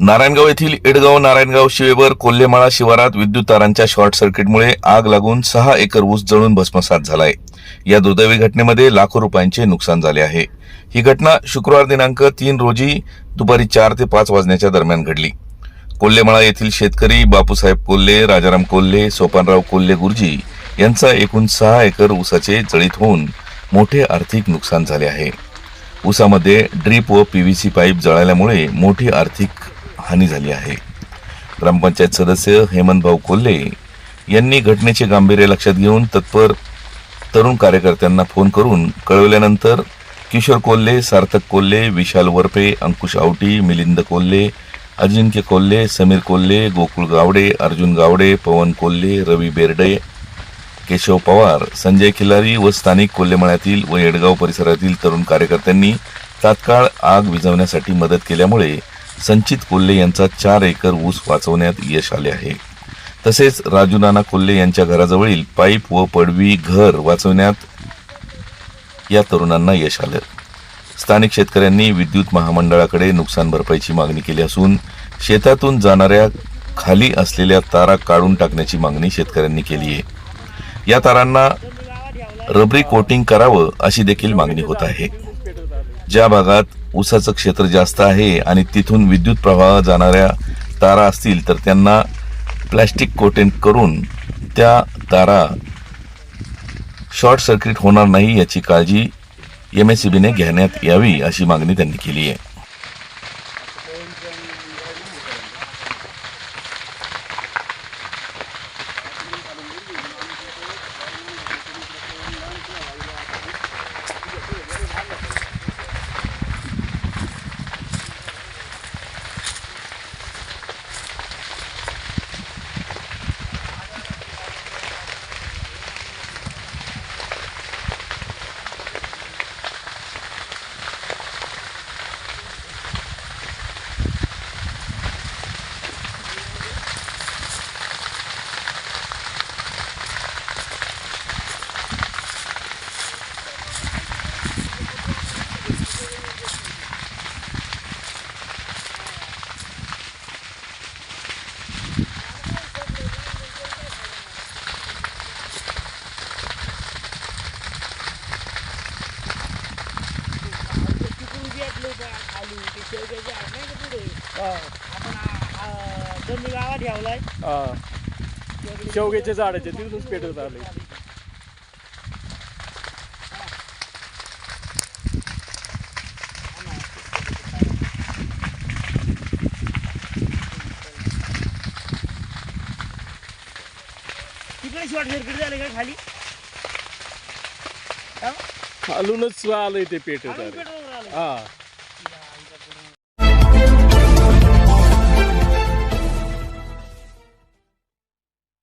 नारायणगाव येथील एडगाव नारायणगाव शिवेवर कोल्हेमाळा शिवारात विद्युत तारांच्या शॉर्ट सर्किटमुळे आग लागून सहा एकर ऊस जळून भस्मसात झालाय. या दुर्दैवी घटनेमध्ये लाखो रुपयांचे नुकसान झाले आहे. ही घटना शुक्रवार दिनांक तीन रोजी दुपारी चार ते पाच वाजण्याच्या दरम्यान घडली. कोल्हेमाळा येथील शेतकरी बापूसाहेब कोल्हे राजाराम कोल्हे सोपानराव कोल्हे गुरुजी यांचा एकूण सहा एकर ऊसाचे जळीत होऊन मोठे आर्थिक नुकसान झाले आहे. ऊसामध्ये ड्रीप व पीव्हीसी पाईप जळाल्यामुळे मोठी आर्थिक हानी झाली आहे. ग्रामपंचायत सदस्य हेमंतभाऊ कोल्हे यांनी घटनेचे गांभीर्य लक्षात घेऊन तत्पर तरुण कार्यकर्त्यांना फोन करून कळवल्यानंतर किशोर कोल्हे सार्थक कोल्हे विशाल वरपे अंकुश आवटी मिलिंद कोल्हे अजिंक्य कोल्हे समीर कोल्हे गोकुळ गावडे अर्जुन गावडे पवन कोल्हे रवी बेर्डे केशव पवार संजय खिलारी व स्थानिक कोल्हेमळ्यातील व येडगाव परिसरातील तरुण कार्यकर्त्यांनी तात्काळ आग विझवण्यासाठी मदत केल्यामुळे संचित कोल्हे यांचा चार एकर ऊस वाचवण्यात यश आले आहे. तसेच राजू नाना कोल्हे यांच्या घराजवळील पाईप व पडवी घर वाचवण्यात या तरुणांना यश आलं. स्थानिक शेतकऱ्यांनी विद्युत महामंडळाकडे नुकसान भरपाईची मागणी केली असून शेतातून जाणाऱ्या खाली असलेल्या तारा काढून टाकण्याची मागणी शेतकऱ्यांनी केली आहे. या तारांना रबरी कोटिंग करावं अशी देखील मागणी होत आहे. ज्या भागात ऊसाचं क्षेत्र जास्त आहे आणि तिथून विद्युत प्रवाह जाणाऱ्या तारा असतील तर त्यांना प्लॅस्टिक कोटेंट करून त्या तारा शॉर्ट सर्किट होणार नाही याची काळजी एम एस बीने घेण्यात यावी अशी मागणी त्यांनी केली आहे. दोन्ही गावात ठेवलाय हा. शेवग्याचे झाडाचे तिथूनच पेटवत आले तिकडे शॉर्ट सर्किट झाले का खाली खालूनच आलंय ते आले पेट्रोल आलं. हा